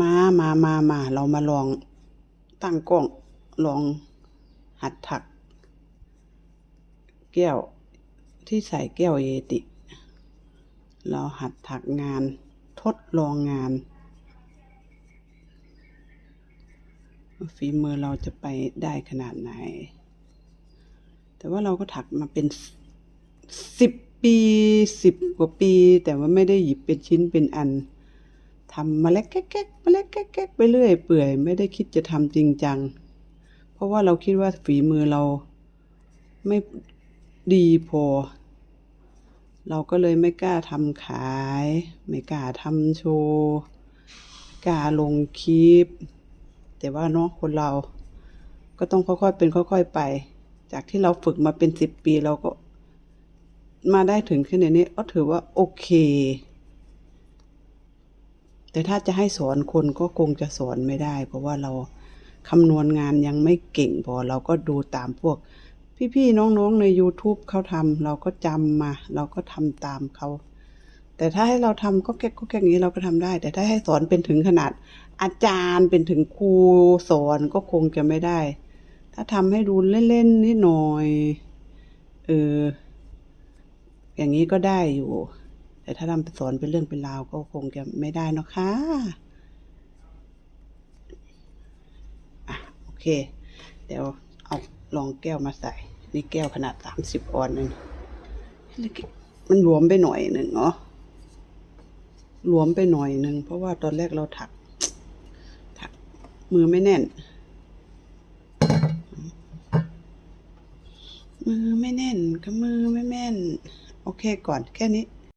มามามามาเรามาลองตั้งกล้องลองหัดถัก แก้วที่ใส่แก้วเยติ เราหัดถักงานทดลองงาน ฝีมือเราจะไปได้ขนาดไหน แต่ว่าเราก็ถักมาเป็นสิบปีสิบกว่าปี แต่ว่าไม่ได้หยิบเป็นชิ้นเป็นอัน ทำมาเล็กแก๊กๆมาเล็กแก๊กๆไปเรื่อยเปื่อยไม่ได้คิดจะทำจริงจัง เพราะว่าเราคิดว่าฝีมือเราไม่ดีพอ เราก็เลยไม่กล้าทำขาย ไม่กล้าทำโชว์กล้าลงคลิป แต่ว่าเนาะคนเราก็ต้องค่อยๆเป็นค่อย ๆ ไป จากที่เราฝึกมาเป็นสิบปีเราก็มาได้ถึงแค่นี้ก็ถือว่าโอเค แต่ถ้าจะให้สอนคนก็คงจะสอนไม่ได้ เพราะว่าเราคำนวณงานยังไม่เก่งพอเราก็ดูตามพวก พี่ๆน้องๆใน YouTube เขาทำเราก็จำมา เราก็ทำตามเขาแต่ถ้าให้เราทำก็แก๊กก็แก๊กนี้เราก็ทำได้ แต่ถ้าให้สอนเป็นถึงขนาด อาจารย์เป็นถึงครูสอนก็คงจะไม่ได้ ถ้าทำให้ดูเล่นๆนิดหน่อยเอออย่างนี้ก็ได้อยู่ แต่ถ้าทำเป็นสอนเป็นเรื่องเป็นราวก็คงจะไม่ได้เนะค่ะอะโอเค เดี๋ยวเอาลองแก้วมาใส่ นี่แก้วขนาดสามสิบออนซ์เองมันหลวมไปหน่อยหนึ่งเนาะหลวมไปหน่อยหนึ่งเพราะว่าตอนแรกเราถัก ถักมือไม่แน่น มือไม่แน่นกับมือไม่แม่น โอเคก่อนแค่นี้